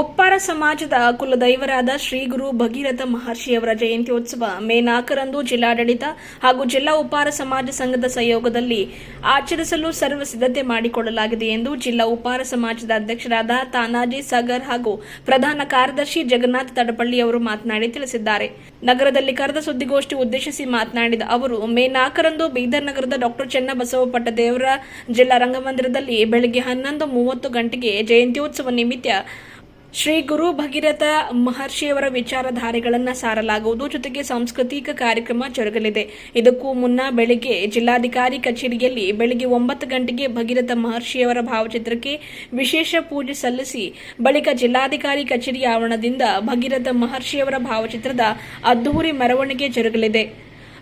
ಉಪ್ಪಾರ ಸಮಾಜದ ಕುಲದೈವರಾದ ಶ್ರೀ ಗುರು ಭಗೀರಥ ಮಹರ್ಷಿಯವರ ಜಯಂತ್ಯೋತ್ಸವ ಮೇ ನಾಲ್ಕರಂದು ಜಿಲ್ಲಾಡಳಿತ ಹಾಗೂ ಜಿಲ್ಲಾ ಉಪ್ಪಾರ ಸಮಾಜ ಸಂಘದ ಸಹಯೋಗದಲ್ಲಿ ಆಚರಿಸಲು ಸರ್ವ ಸಿದ್ಧತೆ ಮಾಡಿಕೊಳ್ಳಲಾಗಿದೆ ಎಂದು ಜಿಲ್ಲಾ ಉಪ್ಪಾರ ಸಮಾಜದ ಅಧ್ಯಕ್ಷರಾದ ತಾನಾಜಿ ಸಾಗರ್ ಹಾಗೂ ಪ್ರಧಾನ ಕಾರ್ಯದರ್ಶಿ ಜಗನ್ನಾಥ್ ತಡಪಳ್ಳಿ ಅವರು ಮಾತನಾಡಿ ತಿಳಿಸಿದ್ದಾರೆ. ನಗರದಲ್ಲಿ ಕರೆದ ಸುದ್ದಿಗೋಷ್ಠಿ ಉದ್ದೇಶಿಸಿ ಮಾತನಾಡಿದ ಅವರು, ಮೇ ನಾಲ್ಕರಂದು ಬೀದರ್ ನಗರದ ಡಾಕ್ಟರ್ ಚನ್ನಬಸವ ಪಟ್ಟದೇವರ ಜಿಲ್ಲಾ ರಂಗಮಂದಿರದಲ್ಲಿ ಬೆಳಗ್ಗೆ ಹನ್ನೊಂದು ಮೂವತ್ತು ಗಂಟೆಗೆ ಜಯಂತ್ಯೋತ್ಸವ ನಿಮಿತ್ತ ಶ್ರೀ ಗುರು ಭಗೀರಥ ಮಹರ್ಷಿಯವರ ವಿಚಾರಧಾರೆಗಳನ್ನು ಸಾರಲಾಗುವುದು. ಜೊತೆಗೆ ಸಾಂಸ್ಕೃತಿಕ ಕಾರ್ಯಕ್ರಮ ಜರುಗಲಿದೆ. ಇದಕ್ಕೂ ಮುನ್ನ ಬೆಳಗ್ಗೆ ಜಿಲ್ಲಾಧಿಕಾರಿ ಕಚೇರಿಯಲ್ಲಿ ಬೆಳಗ್ಗೆ ಒಂಬತ್ತು ಗಂಟೆಗೆ ಭಗೀರಥ ಮಹರ್ಷಿಯವರ ಭಾವಚಿತ್ರಕ್ಕೆ ವಿಶೇಷ ಪೂಜೆ ಸಲ್ಲಿಸಿ, ಬಳಿಕ ಜಿಲ್ಲಾಧಿಕಾರಿ ಕಚೇರಿ ಆವರಣದಿಂದ ಭಗೀರಥ ಮಹರ್ಷಿಯವರ ಭಾವಚಿತ್ರದ ಅದ್ದೂರಿ ಮೆರವಣಿಗೆ ಜರುಗಲಿದೆ.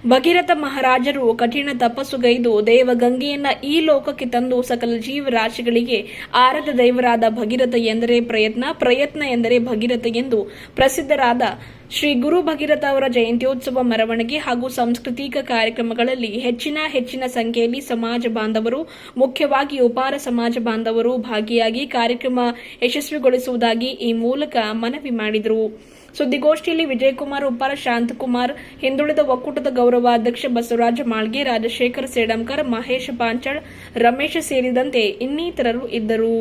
ಭಗೀರಥ ಮಹಾರಾಜರು ಕಠಿಣ ತಪಸ್ಸುಗೈದು ದೇವಗಂಗೆಯನ್ನ ಈ ಲೋಕಕ್ಕೆ ತಂದು ಸಕಲ ಜೀವರಾಶಿಗಳಿಗೆ ಆರದ ದೈವರಾದ ಭಗೀರಥ ಎಂದರೆ ಪ್ರಯತ್ನ ಪ್ರಯತ್ನ ಎಂದರೆ ಭಗೀರಥ ಎಂದು ಪ್ರಸಿದ್ಧರಾದ ಶ್ರೀ ಗುರು ಭಗೀರಥ ಅವರ ಜಯಂತ್ಯೋತ್ಸವ ಮೆರವಣಿಗೆ ಹಾಗೂ ಸಾಂಸ್ಕೃತಿಕ ಕಾರ್ಯಕ್ರಮಗಳಲ್ಲಿ ಹೆಚ್ಚಿನ ಹೆಚ್ಚಿನ ಸಂಖ್ಯೆಯಲ್ಲಿ ಸಮಾಜ ಬಾಂಧವರು, ಮುಖ್ಯವಾಗಿ ಉಪಾರ ಸಮಾಜ ಬಾಂಧವರು ಭಾಗಿಯಾಗಿ ಕಾರ್ಯಕ್ರಮ ಯಶಸ್ವಿಗೊಳಿಸುವುದಾಗಿ ಈ ಮೂಲಕ ಮನವಿ ಮಾಡಿದರು. ಸುದ್ದಿಗೋಷ್ಠಿಯಲ್ಲಿ ವಿಜಯಕುಮಾರ್ ಉಪ್ಪಾರ ಶಾಂತಕುಮಾರ್ ಹಿಂದುಳಿದ ಒಕ್ಕೂಟದ ಗೌರವಾಧ್ಯಕ್ಷ ಬಸವರಾಜ ಮಾಳ್ಗಿ ರಾಜಶೇಖರ್ ಸೇಡಂಕರ್ ಮಹೇಶ್ ಪಾಂಚಾಳ್ ರಮೇಶ್ ಸೇರಿದಂತೆ ಇನ್ನಿತರರು ಇದ್ದರು.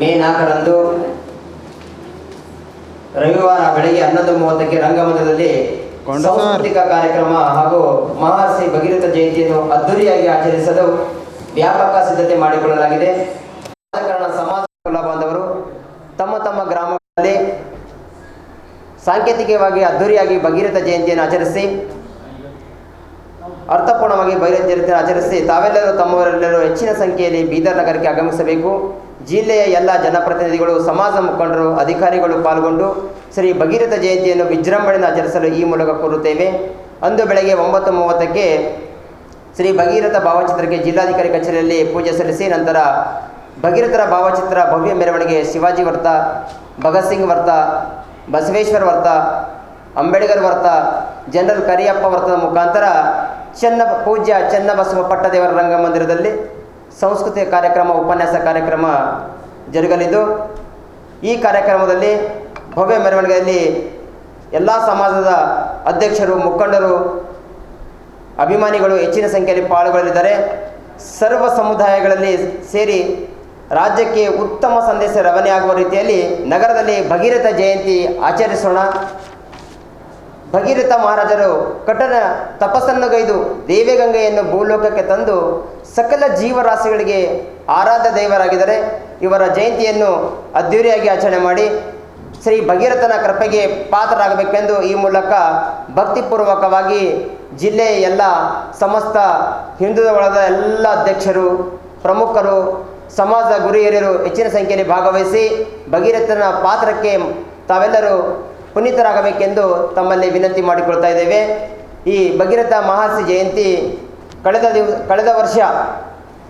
ಮೇ ನಾಲ್ಕರಂದು ರವಿವಾರ ಬೆಳಗ್ಗೆ ಹನ್ನೊಂದು ಮೂವತ್ತಕ್ಕೆ ರಂಗಮಂದಿರದಲ್ಲಿ ಸಾಂಸ್ಕೃತಿಕ ಕಾರ್ಯಕ್ರಮ ಹಾಗೂ ಮಹರ್ಷಿ ಭಗೀರಥ ಜಯಂತಿಯನ್ನು ಅದ್ದೂರಿಯಾಗಿ ಆಚರಿಸಲು ವ್ಯಾಪಕ ಸಿದ್ಧತೆ ಮಾಡಿಕೊಳ್ಳಲಾಗಿದೆ. ಸಮಾಜ ಬಾಂಧವರು ತಮ್ಮ ತಮ್ಮ ಸಾಂಕೇತಿಕವಾಗಿ ಅದ್ದೂರಿಯಾಗಿ ಭಗೀರಥ ಜಯಂತಿಯನ್ನು ಆಚರಿಸಿ, ಅರ್ಥಪೂರ್ಣವಾಗಿ ಭಗೀರಥ ಜಯಂತಿಯನ್ನು ಆಚರಿಸಿ ತಾವೆಲ್ಲರೂ ತಮ್ಮವರೆಲ್ಲರೂ ಹೆಚ್ಚಿನ ಸಂಖ್ಯೆಯಲ್ಲಿ ಬೀದರ್ ನಗರಕ್ಕೆ ಆಗಮಿಸಬೇಕು. ಜಿಲ್ಲೆಯ ಎಲ್ಲ ಜನಪ್ರತಿನಿಧಿಗಳು, ಸಮಾಜ ಮುಖಂಡರು, ಅಧಿಕಾರಿಗಳು ಪಾಲ್ಗೊಂಡು ಶ್ರೀ ಭಗೀರಥ ಜಯಂತಿಯನ್ನು ವಿಜೃಂಭಣೆಯಿಂದ ಆಚರಿಸಲು ಈ ಮೂಲಕ ಕೋರುತ್ತೇವೆ. ಅಂದು ಬೆಳಗ್ಗೆ ಒಂಬತ್ತು ಮೂವತ್ತಕ್ಕೆ ಶ್ರೀ ಭಗೀರಥ ಭಾವಚಿತ್ರಕ್ಕೆ ಜಿಲ್ಲಾಧಿಕಾರಿ ಕಚೇರಿಯಲ್ಲಿ ಪೂಜೆ ಸಲ್ಲಿಸಿ, ನಂತರ ಭಗೀರಥರ ಭಾವಚಿತ್ರ, ಭವ್ಯ ಮೆರವಣಿಗೆ, ಶಿವಾಜಿ ವರ್ತ, ಭಗತ್ ಸಿಂಗ್ ವರ್ತ, ಬಸವೇಶ್ವರ ವರ್ತ, ಅಂಬೇಡ್ಕರ್ ವರ್ತ, ಜನರಲ್ ಕರಿಯಪ್ಪ ವರ್ತದ ಮುಖಾಂತರ ಚೆನ್ನ ಪೂಜ್ಯ ಚೆನ್ನಬಸವ ಪಟ್ಟದೇವರ ರಂಗಮಂದಿರದಲ್ಲಿ ಸಾಂಸ್ಕೃತಿಕ ಕಾರ್ಯಕ್ರಮ, ಉಪನ್ಯಾಸ ಕಾರ್ಯಕ್ರಮ ಜರುಗಲಿದ್ದು, ಈ ಕಾರ್ಯಕ್ರಮದಲ್ಲಿ ಭವ್ಯ ಮೆರವಣಿಗೆಯಲ್ಲಿ ಎಲ್ಲ ಸಮಾಜದ ಅಧ್ಯಕ್ಷರು, ಮುಖಂಡರು, ಅಭಿಮಾನಿಗಳು ಹೆಚ್ಚಿನ ಸಂಖ್ಯೆಯಲ್ಲಿ ಪಾಲ್ಗೊಳ್ಳಲಿದ್ದಾರೆ. ಸರ್ವ ಸಮುದಾಯಗಳಲ್ಲಿ ಸೇರಿ ರಾಜ್ಯಕ್ಕೆ ಉತ್ತಮ ಸಂದೇಶ ರವಾನೆಯಾಗುವ ರೀತಿಯಲ್ಲಿ ನಗರದಲ್ಲಿ ಭಗೀರಥ ಜಯಂತಿ ಆಚರಿಸೋಣ. ಭಗೀರಥ ಮಹಾರಾಜರು ಕಠಿಣ ತಪಸ್ಸನ್ನುಗೈದು ದೇವಿಗಂಗೆಯನ್ನು ಭೂಲೋಕಕ್ಕೆ ತಂದು ಸಕಲ ಜೀವರಾಶಿಗಳಿಗೆ ಆರಾಧ್ಯ ದೈವರಾಗಿದ್ದಾರೆ. ಇವರ ಜಯಂತಿಯನ್ನು ಅದ್ಧೂರಿಯಾಗಿ ಆಚರಣೆ ಮಾಡಿ ಶ್ರೀ ಭಗೀರಥನ ಕೃಪೆಗೆ ಪಾತ್ರರಾಗಬೇಕೆಂದು ಈ ಮೂಲಕ ಭಕ್ತಿಪೂರ್ವಕವಾಗಿ ಜಿಲ್ಲೆಯ ಎಲ್ಲ ಸಮಸ್ತ ಹಿಂದುಳಿದ ಎಲ್ಲ ಅಧ್ಯಕ್ಷರು, ಪ್ರಮುಖರು ಸಮಾಜ ಗುರು ಹೆಚ್ಚಿನ ಸಂಖ್ಯೆಯಲ್ಲಿ ಭಾಗವಹಿಸಿ ಭಗೀರಥನ ಪಾತ್ರಕ್ಕೆ ತಾವೆಲ್ಲರೂ ಪುನೀತರಾಗಬೇಕೆಂದು ತಮ್ಮಲ್ಲಿ ವಿನಂತಿ ಮಾಡಿಕೊಳ್ತಾ ಇದ್ದೇವೆ. ಈ ಭಗೀರಥ ಮಹರ್ಷಿ ಜಯಂತಿ ಕಳೆದ ದಿವ, ಕಳೆದ ವರ್ಷ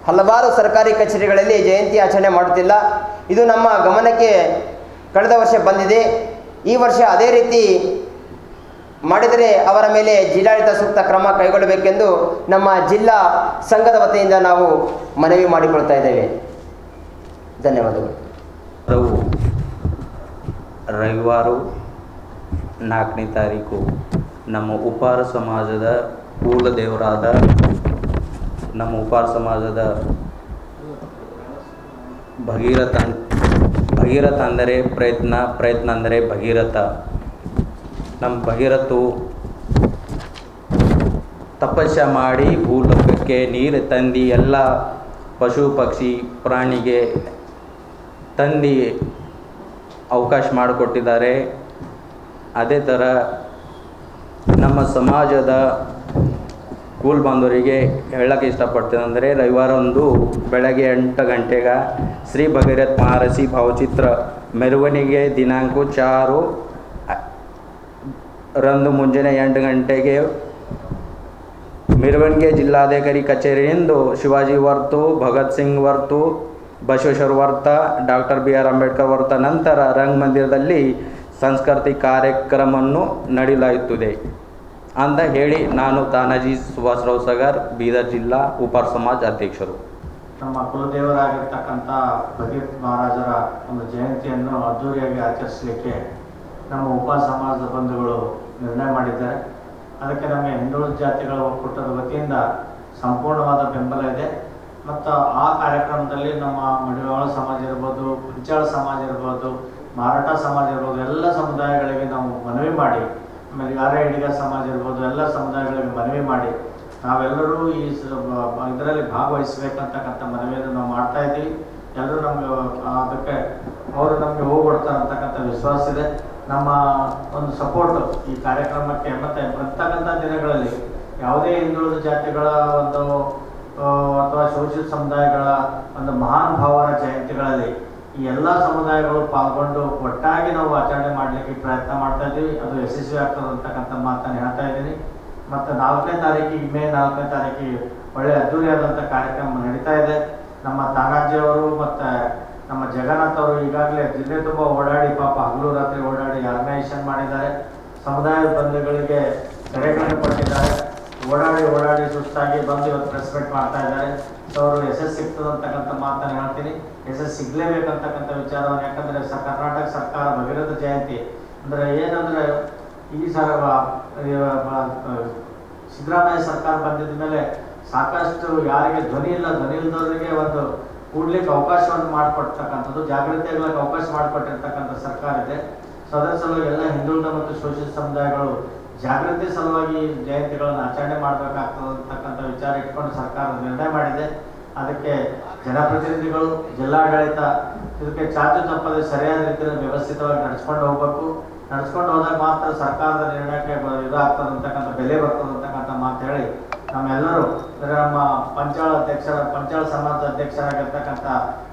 ಹಲವಾರು ಸರ್ಕಾರಿ ಕಚೇರಿಗಳಲ್ಲಿ ಜಯಂತಿ ಆಚರಣೆ ಮಾಡುತ್ತಿಲ್ಲ. ಇದು ನಮ್ಮ ಗಮನಕ್ಕೆ ಕಳೆದ ವರ್ಷ ಬಂದಿದೆ. ಈ ವರ್ಷ ಅದೇ ರೀತಿ ಮಾಡಿದರೆ ಅವರ ಮೇಲೆ ಜಿಲ್ಲಾಡಳಿತ ಸೂಕ್ತ ಕ್ರಮ ಕೈಗೊಳ್ಳಬೇಕೆಂದು ನಮ್ಮ ಜಿಲ್ಲಾ ಸಂಘದ ವತಿಯಿಂದ ನಾವು ಮನವಿ ಮಾಡಿಕೊಳ್ತಾ ಇದ್ದೇವೆ. ಧನ್ಯವಾದಗಳು. ರವು ರವಿವಾರ ನಾಲ್ಕನೇ ತಾರೀಕು ನಮ್ಮ ಉಪಾರ ಸಮಾಜದ ಕುಲ ದೇವರಾದ ನಮ್ಮ ಉಪಾರ ಸಮಾಜದ ಭಗೀರಥ ಭಗೀರಥ ಅಂದರೆ ಪ್ರಯತ್ನ ಪ್ರಯತ್ನ ಅಂದರೆ ಭಗೀರಥ. ನಮ್ಮ ಭಗೀರಥು ತಪಸ್ಯ ಮಾಡಿ ಭೂಲೋಕಕ್ಕೆ ನೀರು ತಂದು ಎಲ್ಲ ಪಶು ಪಕ್ಷಿ ಪ್ರಾಣಿಗೆ ತಂದು ಅವಕಾಶ ಮಾಡಿಕೊಟ್ಟಿದ್ದಾರೆ. ಅದೇ ಥರ ನಮ್ಮ ಸಮಾಜದ ಕೂಲ್ ಬಾಂಧವರಿಗೆ ಅಂದರೆ ರವಿವಾರ ಒಂದು ಬೆಳಗ್ಗೆ ಎಂಟು ಗಂಟೆಗೆ ಶ್ರೀ ಭಗೀರಥ ಮಹಾರಾಜಿ ಭಾವಚಿತ್ರ ಮೆರವಣಿಗೆ ದಿನಾಂಕ ಚಾರು, ರಂದು ಮುಂಜಾನೆ ಎಂಟು ಗಂಟೆಗೆ ಮೆರವಣಿಗೆ ಜಿಲ್ಲಾಧಿಕಾರಿ ಕಚೇರಿಯಿಂದ ಶಿವಾಜಿ ವರ್ತು, ಭಗತ್ ಸಿಂಗ್ ವರ್ತು ಬಸವೇಶ್ವರ ವರ್ತ, ಡಾಕ್ಟರ್ ಬಿ ಆರ್ ಅಂಬೇಡ್ಕರ್ ವರ್ತ, ನಂತರ ರಂಗಮಂದಿರದಲ್ಲಿ ಸಂಸ್ಕೃತಿ ಕಾರ್ಯಕ್ರಮವನ್ನು ನಡೆಯಲಾಗುತ್ತದೆ ಅಂತ ಹೇಳಿ ನಾನು ತಾನಾಜಿ ಸುಭಾಷರಾವ್ ಸಗರ್, ಬೀದರ್ ಜಿಲ್ಲಾ ಉಪರ್ ಸಮಾಜ ಅಧ್ಯಕ್ಷರು. ನಮ್ಮ ಕುಲದೇವರಾಗಿರ್ತಕ್ಕಂಥ ಭಗೀರ್ ಮಹಾರಾಜರ ಒಂದು ಜಯಂತಿಯನ್ನು ಅದ್ದೂರಿಯಾಗಿ ಆಚರಿಸಲಿಕ್ಕೆ ನಮ್ಮ ಉಪ ಸಮಾಜದ ಬಂಧುಗಳು ನಿರ್ಣಯ ಮಾಡಿದ್ದಾರೆ. ಅದಕ್ಕೆ ನಮಗೆ ಹಿಂದುಳಿದ ಜಾತಿಗಳ ಒಕ್ಕೂಟದ ವತಿಯಿಂದ ಸಂಪೂರ್ಣವಾದ ಬೆಂಬಲ ಇದೆ. ಮತ್ತು ಆ ಕಾರ್ಯಕ್ರಮದಲ್ಲಿ ನಮ್ಮ ಮಡಿವಾಳ ಸಮಾಜ ಇರ್ಬೋದು, ಕುಂಚಾಳ ಸಮಾಜ ಇರ್ಬೋದು, ಮಾರಾಟ ಸಮಾಜ ಇರ್ಬೋದು, ಎಲ್ಲ ಸಮುದಾಯಗಳಿಗೆ ನಾವು ಮನವಿ ಮಾಡಿ, ಆಮೇಲೆ ಯಾರ ಹಿಡಿಗ ಸಮಾಜ ಇರ್ಬೋದು, ಎಲ್ಲ ಸಮುದಾಯಗಳಿಗೆ ಮನವಿ ಮಾಡಿ, ನಾವೆಲ್ಲರೂ ಈ ಇದರಲ್ಲಿ ಭಾಗವಹಿಸಬೇಕಂತಕ್ಕಂಥ ಮನವಿಯನ್ನು ನಾವು ಮಾಡ್ತಾ ಇದ್ದೀವಿ. ಎಲ್ಲರೂ ನಮಗೆ ಅದಕ್ಕೆ ಅವರು ನಮಗೆ ಹೋಗ್ಬಿಡ್ತಾರೆ ಅಂತಕ್ಕಂಥ ವಿಶ್ವಾಸ ಇದೆ. ನಮ್ಮ ಒಂದು ಸಪೋರ್ಟ್ ಈ ಕಾರ್ಯಕ್ರಮಕ್ಕೆ ಮತ್ತು ಬರ್ತಕ್ಕಂಥ ದಿನಗಳಲ್ಲಿ ಯಾವುದೇ ಹಿಂದುಳಿದ ಜಾತಿಗಳ ಒಂದು ಅಥವಾ ಶೋಷಿತ ಸಮುದಾಯಗಳ ಒಂದು ಮಹಾನ್ ಭಾವನ ಜಯಂತಿಗಳಲ್ಲಿ ಈ ಎಲ್ಲ ಸಮುದಾಯಗಳು ಪಾಲ್ಗೊಂಡು ಒಟ್ಟಾಗಿ ನಾವು ಆಚರಣೆ ಮಾಡಲಿಕ್ಕೆ ಪ್ರಯತ್ನ ಮಾಡ್ತಾ ಇದ್ದೀವಿ. ಅದು ಯಶಸ್ವಿ ಆಗ್ತದೆ ಅಂತಕ್ಕಂಥ ಮಾತನ್ನು ಹೇಳ್ತಾ ಇದ್ದೀನಿ. ಮತ್ತು ನಾಲ್ಕನೇ ತಾರೀಕಿಗೆ ಮೇ ನಾಲ್ಕನೇ ತಾರೀಕಿಗೆ ಒಳ್ಳೆ ಅದ್ದೂರಿಯಾದಂಥ ಕಾರ್ಯಕ್ರಮ ನಡೀತಾ ಇದೆ. ನಮ್ಮ ತಾನಾಜಿಯವರು ಮತ್ತು ನಮ್ಮ ಜಗನ್ನಾಥ್ ಅವರು ಈಗಾಗಲೇ ಜಿಲ್ಲೆ ತುಂಬ ಓಡಾಡಿ ಪಾಪ ಹಗಲು ರಾತ್ರಿ ಓಡಾಡಿ ಆರ್ಗನೈಸೇಷನ್ ಮಾಡಿದ್ದಾರೆ. ಸಮುದಾಯದ ಬಂಧುಗಳಿಗೆ ಕರೆಗಳನ್ನು ಕೊಟ್ಟಿದ್ದಾರೆ. ಓಡಾಡಿ ಓಡಾಡಿ ಸುಸ್ತಾಗಿ ಬಂದು ಇವತ್ತು ಪ್ರೆಸ್ ಮೀಟ್ ಮಾಡ್ತಾ ಇದ್ದಾರೆ. ಸೊ ಅವರು ಯಶಸ್ಸು ಸಿಗ್ತದೆ ಅಂತಕ್ಕಂಥ ಮಾತನ್ನು ಹೇಳ್ತೀನಿ. ಯಶಸ್ಸು ಸಿಗ್ಲೇಬೇಕಂತಕ್ಕಂಥ ವಿಚಾರವನ್ನು, ಯಾಕಂದ್ರೆ ಸ ಕರ್ನಾಟಕ ಸರ್ಕಾರ ಭಗೀರಥ ಜಯಂತಿ. ಅಂದರೆ ಏನಂದ್ರೆ ಈ ಸರ ಸಿದ್ದರಾಮಯ್ಯ ಸರ್ಕಾರ ಬಂದಿದ್ದ ಮೇಲೆ ಸಾಕಷ್ಟು ಯಾರಿಗೆ ಧ್ವನಿ ಇಲ್ಲ, ಧ್ವನಿ ಇಲ್ಲದವರಿಗೆ ಒಂದು ಕೂಡ್ಲಿಕ್ಕೆ ಅವಕಾಶವನ್ನು ಜಾಗೃತಿ ಆಗ್ಲಿಕ್ಕೆ ಅವಕಾಶ ಮಾಡಿಕೊಟ್ಟಿರ್ತಕ್ಕಂಥ ಸರ್ಕಾರ ಇದೆ. ಸೊ ಅದರ ಸಲುವಾಗಿ ಎಲ್ಲ ಹಿಂದುಳಿದ ಮತ್ತು ಶೋಷಿತ ಸಮುದಾಯಗಳು ಜಾಗೃತಿ ಸಲುವಾಗಿ ಜಯಂತಿಗಳನ್ನು ಆಚರಣೆ ಮಾಡಬೇಕಾಗ್ತದಂತಕ್ಕಂಥ ವಿಚಾರ ಇಟ್ಕೊಂಡು ಸರ್ಕಾರ ನಿರ್ಣಯ ಮಾಡಿದೆ. ಅದಕ್ಕೆ ಜನಪ್ರತಿನಿಧಿಗಳು, ಜಿಲ್ಲಾಡಳಿತ ಇದಕ್ಕೆ ಚಾಚು ತಪ್ಪದೆ ಸರಿಯಾದ ರೀತಿಯಲ್ಲಿ ವ್ಯವಸ್ಥಿತವಾಗಿ ನಡೆಸ್ಕೊಂಡು ಹೋಗ್ಬೇಕು. ನಡೆಸ್ಕೊಂಡು ಹೋದಾಗ ಮಾತ್ರ ಸರ್ಕಾರದ ನಿರ್ಣಯಕ್ಕೆ ಇದಾಗ್ತದಂತಕ್ಕಂಥ ಬೆಲೆ ಬರ್ತದೆ ಅಂತಕ್ಕಂಥ ಮಾತು ಹೇಳಿ ನಮ್ಮೆಲ್ಲರೂ ನಮ್ಮ ಪಂಚಾಳ ಅಧ್ಯಕ್ಷರ, ಪಂಚಾಳ ಸಮಾಜದ ಅಧ್ಯಕ್ಷರಾಗಿರ್ತಕ್ಕಂಥ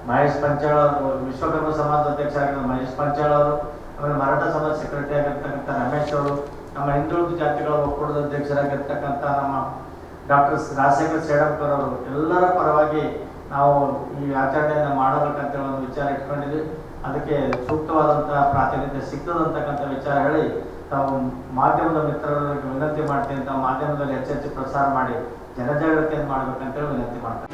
ಮಹೇಶ್ ಪಂಚಾಳ ವಿಶ್ವಕರ್ಮ ಸಮಾಜದ ಅಧ್ಯಕ್ಷರಾಗಿರೋ ಮಹೇಶ್ ಪಂಚಾಳ ಅವರು, ಆಮೇಲೆ ಮರಾಠ ಸಮಾಜ ಸೆಕ್ರೆಟರಿ ಆಗಿರ್ತಕ್ಕಂಥ ರಮೇಶ್ ಅವರು ನಮ್ಮ ಹಿಂದುಳಿದ ಜಾತಿಗಳ ಒಕ್ಕೂಟದ ಅಧ್ಯಕ್ಷರಾಗಿರ್ತಕ್ಕಂಥ ನಮ್ಮ ಡಾಕ್ಟರ್ ರಾಜಶೇಖರ್ ಸೇಡಂಕರ್ ಅವರು, ಎಲ್ಲರ ಪರವಾಗಿ ನಾವು ಈ ಆಚರಣೆಯನ್ನು ಮಾಡಬೇಕಂತೇಳಿ ಒಂದು ವಿಚಾರ ಇಟ್ಕೊಂಡಿದ್ವಿ. ಅದಕ್ಕೆ ಸೂಕ್ತವಾದಂತಹ ಪ್ರಾತಿನಿಧ್ಯ ಸಿಗ್ತದಂತಕ್ಕಂಥ ವಿಚಾರ ಹೇಳಿ ತಾವು ಮಾಧ್ಯಮದ ಮಿತ್ರರಿಗೆ ವಿನಂತಿ ಮಾಡ್ತೀನಿ ತಾವು ಮಾಧ್ಯಮದಲ್ಲಿ ಹೆಚ್ಚೆಚ್ಚು ಪ್ರಸಾರ ಮಾಡಿ ಜನಜಾಗೃತಿಯನ್ನು ಮಾಡ್ಬೇಕಂತೇಳಿ ವಿನಂತಿ ಮಾಡ್ತೀನಿ